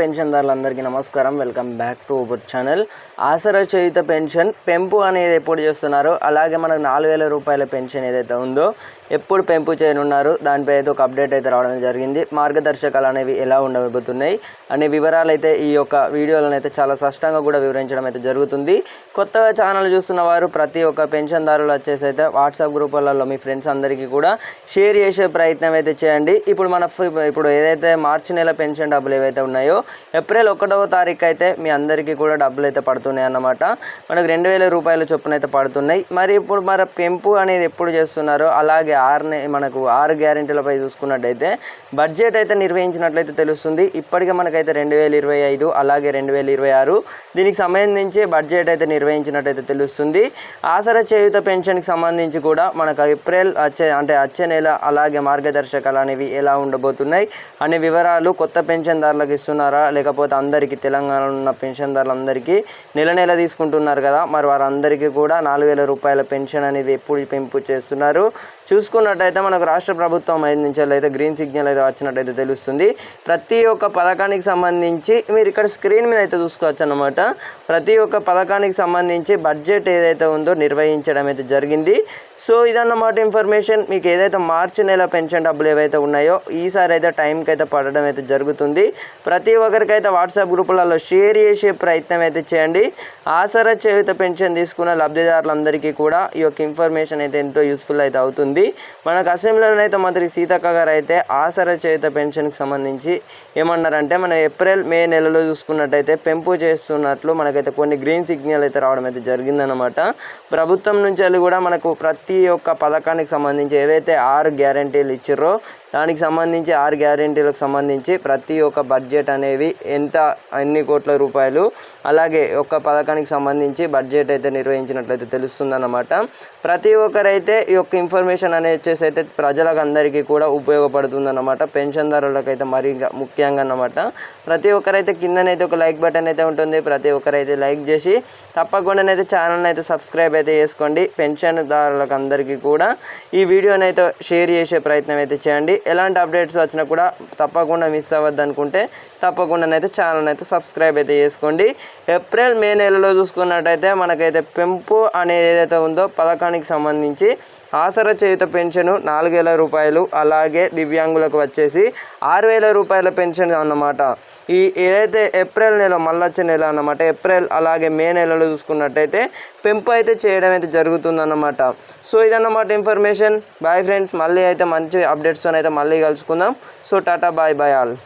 పెన్షన్దారులందరికీ నమస్కారం. Welcome back to Uber channel. Aasara Cheyutha pension పెంపు అనేది ఎప్పుడు చేస్తున్నారో? అలాగే మనకు నాలుగు వేల రూపాయల పెన్షన్ ఏదైతే ఉందో ఎప్పుడు పెంపు చేయనున్నారు? దానిపై అయితే ఒక అప్డేట్ అయితే రావడం జరిగింది. మార్గదర్శకాలు అనేవి ఎలా ఉండబోతున్నాయి అనే వివరాలు అయితే ఈ యొక్క వీడియోలను అయితే చాలా స్పష్టంగా కూడా వివరించడం అయితే జరుగుతుంది. కొత్తగా ఛానల్ చూస్తున్న వారు ప్రతి ఒక్క పెన్షన్దారులు వచ్చేసి అయితే వాట్సాప్ గ్రూపులలో మీ ఫ్రెండ్స్ అందరికీ కూడా షేర్ చేసే ప్రయత్నం అయితే చేయండి. ఇప్పుడు మన ఇప్పుడు ఏదైతే మార్చి నెల పెన్షన్ డబ్బులు ఏవైతే ఉన్నాయో ఏప్రిల్ ఒకటవ తారీఖు అయితే మీ అందరికీ కూడా డబ్బులు అయితే పడుతున్నాయి అన్నమాట. మనకు రెండు వేల రూపాయల చొప్పున అయితే పడుతున్నాయి. మరి ఇప్పుడు మరి పెంపు అనేది ఎప్పుడు చేస్తున్నారో అలాగే ఆరు మనకు ఆరు గ్యారెంటీలపై చూసుకున్నట్టయితే బడ్జెట్ అయితే నిర్వహించినట్లయితే తెలుస్తుంది. ఇప్పటికే మనకైతే రెండు వేల ఇరవై ఐదు అలాగే రెండు వేల ఇరవై ఆరు. దీనికి సంబంధించి బడ్జెట్ అయితే నిర్వహించినట్టయితే తెలుస్తుంది. ఆసరా చేయుత పెన్షన్కి సంబంధించి కూడా మనకు ఏప్రిల్ వచ్చే అంటే వచ్చే నెల అలాగే మార్గదర్శకాలు అనేవి ఎలా ఉండబోతున్నాయి అనే వివరాలు కొత్త పెన్షన్దారులకు ఇస్తున్నారా లేకపోతే అందరికీ తెలంగాణలో ఉన్న పెన్షన్దారులందరికీ నెల నెల తీసుకుంటున్నారు కదా? మరి వారందరికీ కూడా నాలుగు వేల రూపాయల పెన్షన్ అనేది ఎప్పుడు పెంపు చేస్తున్నారు? చూసుకున్నట్టయితే మనకు రాష్ట్ర ప్రభుత్వం ఐదు అయితే గ్రీన్ సిగ్నల్ అయితే వచ్చినట్టయితే తెలుస్తుంది. ప్రతి ఒక్క పథకానికి సంబంధించి మీరు ఇక్కడ స్క్రీన్ మీద అయితే చూసుకోవచ్చు అనమాట ప్రతి ఒక్క పథకానికి సంబంధించి బడ్జెట్ ఏదైతే ఉందో నిర్వహించడం అయితే జరిగింది. సో ఇదన్నమాట ఇన్ఫర్మేషన్ మీకు ఏదైతే మార్చి నెల పెన్షన్ డబ్బులు ఏవైతే ఉన్నాయో ఈసారి అయితే టైంకి అయితే పడడం అయితే జరుగుతుంది. ప్రతి ఒక్కరికైతే వాట్సాప్ గ్రూపులలో షేర్ చేసే ప్రయత్నం అయితే చేయండి. ఆసరా చేయుత పెన్షన్ తీసుకున్న లబ్ధిదారులందరికీ కూడా ఈ యొక్క ఇన్ఫర్మేషన్ అయితే ఎంతో యూస్ఫుల్ అయితే అవుతుంది. మనకు అసెంబ్లీలో అయితే మంత్రి సీతక్క గారు అయితే ఆసరా చేయుత పెన్షన్కి సంబంధించి ఏమన్నారంటే మన ఏప్రిల్ మే నెలలో చూసుకున్నట్టయితే పెంపు చేస్తున్నట్లు మనకైతే కొన్ని గ్రీన్ సిగ్నల్ అయితే రావడం అయితే జరిగిందనమాట ప్రభుత్వం నుంచి వెళ్ళి కూడా మనకు ప్రతి ఒక్క పథకానికి సంబంధించి ఏవైతే ఆరు గ్యారంటీలు ఇచ్చిర్రో దానికి సంబంధించి ఆరు గ్యారంటీలకు సంబంధించి ప్రతి ఒక్క బడ్జెట్ అనేవి ఎంత ఎన్ని కోట్ల రూపాయలు. అలాగే ఒక్క పథకానికి సంబంధించి బడ్జెట్ అయితే నిర్వహించినట్లయితే తెలుస్తుందన్నమాట. ప్రతి ఒక్కరైతే ఈ యొక్క ఇన్ఫర్మేషన్ అనేది వచ్చేసి అయితే ప్రజలకు అందరికీ కూడా ఉపయోగపడుతుందన్నమాట. పెన్షన్దారులకు అయితే మరీ ఇంకా ముఖ్యంగా అన్నమాట. ప్రతి ఒక్కరైతే కిందనైతే ఒక లైక్ బటన్ అయితే ఉంటుంది. ప్రతి ఒక్కరైతే లైక్ చేసి తప్పకుండానైతే ఛానల్ని అయితే సబ్స్క్రైబ్ అయితే చేసుకోండి. పెన్షన్దారులకు అందరికీ కూడా ఈ వీడియోని అయితే షేర్ చేసే ప్రయత్నం అయితే చేయండి. ఎలాంటి అప్డేట్స్ వచ్చినా కూడా తప్పకుండా మిస్ అవ్వద్దు అనుకుంటే తప్పకుండానైతే ఛానల్ అయితే సబ్స్క్రైబ్ అయితే చేసుకోండి. ఏప్రిల్ మే నెలలో చూసుకున్నట్టయితే మనకైతే పెంపు అనేది ఏదైతే ఉందో పథకానికి సంబంధించి ఆసరా చేయుత పెన్షన్ నాలుగు వేల రూపాయలు అలాగే దివ్యాంగులకు వచ్చేసి ఆరు వేల రూపాయల పెన్షన్ అన్నమాట. ఈ ఏదైతే ఏప్రిల్ నెల మళ్ళొచ్చే నెల అన్నమాట ఏప్రిల్ అలాగే మే నెలలో చూసుకున్నట్టయితే పెంపు అయితే చేయడం అయితే జరుగుతుందన్నమాట. సో ఇదన్నమాట ఇన్ఫర్మేషన్ బాయ్ ఫ్రెండ్స్ మళ్ళీ అయితే మంచి అప్డేట్స్తో అయితే మళ్ళీ కలుసుకుందాం. So tata bye bye all